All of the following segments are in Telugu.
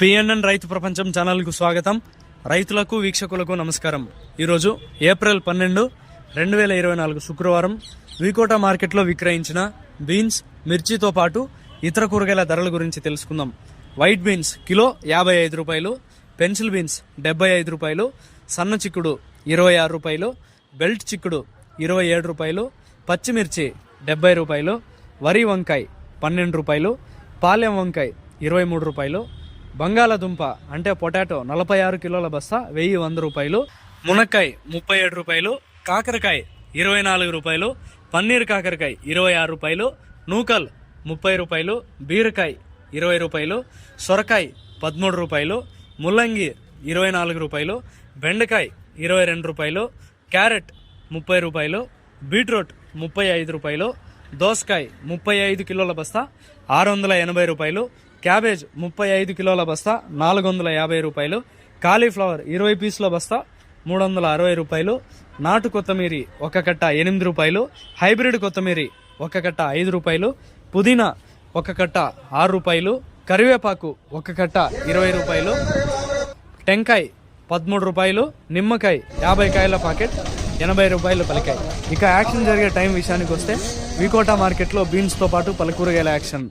పిఎన్ఎన్ రైతు ప్రపంచం ఛానల్కు స్వాగతం. రైతులకు వీక్షకులకు నమస్కారం. ఈరోజు ఏప్రిల్ పన్నెండు రెండు వేల ఇరవై నాలుగు శుక్రవారం వికోట మార్కెట్లో విక్రయించిన బీన్స్ మిర్చితో పాటు ఇతర కూరగాయల ధరల గురించి తెలుసుకుందాం. వైట్ బీన్స్ కిలో యాభై ఐదు రూపాయలు పెన్సిల్ బీన్స్ డెబ్బై ఐదు రూపాయలు సన్న చిక్కుడు ఇరవై ఆరు రూపాయలు బెల్ట్ చిక్కుడు ఇరవై ఏడు రూపాయలు పచ్చిమిర్చి డెబ్బై రూపాయలు వరి వంకాయ పన్నెండు రూపాయలు పాలెం వంకాయ ఇరవై మూడు రూపాయలు బంగాళదుంప అంటే పొటాటో నలభై ఆరు కిలోల బస్తా వెయ్యి వంద రూపాయలు. మునక్కాయ ముప్పై ఏడు రూపాయలు. కాకరకాయ ఇరవై నాలుగు రూపాయలు. పన్నీర్ కాకరకాయ ఇరవై ఆరు రూపాయలు. నూకల్ ముప్పై రూపాయలు. బీరకాయ ఇరవై రూపాయలు. సొరకాయ పదమూడు రూపాయలు. ముల్లంగి ఇరవై నాలుగు రూపాయలు. బెండకాయ ఇరవై రెండు రూపాయలు. క్యారెట్ ముప్పై రూపాయలు. బీట్రూట్ ముప్పై ఐదు రూపాయలు. దోసకాయ ముప్పై ఐదు కిలోల బస్తా ఆరు వందల ఎనభై రూపాయలు. క్యాబేజ్ ముప్పై ఐదు కిలోల బస్తా నాలుగు వందల యాభై రూపాయలు. కాలీఫ్లవర్ ఇరవై పీసుల బస్తా మూడు వందల అరవై రూపాయలు. నాటు కొత్తిమీరి ఒక కట్ట ఎనిమిది రూపాయలు. హైబ్రిడ్ కొత్తిమీరి ఒక కట్ట ఐదు రూపాయలు. పుదీనా ఒక కట్ట ఆరు రూపాయలు. కరివేపాకు ఒక కట్ట ఇరవై రూపాయలు. టెంకాయ పదమూడు రూపాయలు. నిమ్మకాయ యాభై కాయల పాకెట్ ఎనభై రూపాయలు పలికాయి. ఇక యాక్షన్ జరిగే టైం విషయానికి వస్తే వికోటా మార్కెట్లో బీన్స్తో పాటు పలు కూరగాయల యాక్షన్.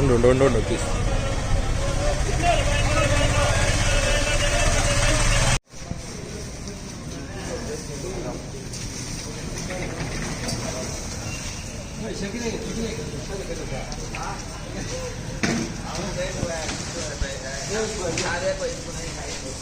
ఇన్నూట ఎనభై నూట తొంభై నూట తొంభై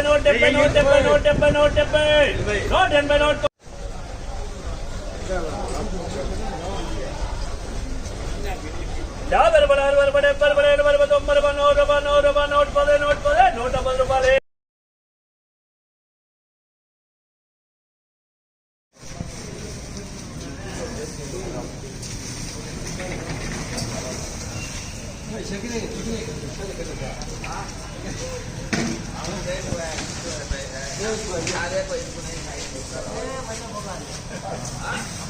డెబ్బై నూట డెబ్బై నూట డెబ్బై నూట డెబ్బై నూట డెబ్బై నూట ఎనభై నూట యాభై రూపాయలు అరవై రూపాయలు డెబ్బై రూపాయలు ఎనభై రూపాయలు తొంభై రూపాయలు నూట రూపాయలు నూట రూపాయలు నూట పదే నూట పదే నూట పది రూపాయలు చెక్కినాయి చెక్కినాయి Yes, well, yeah.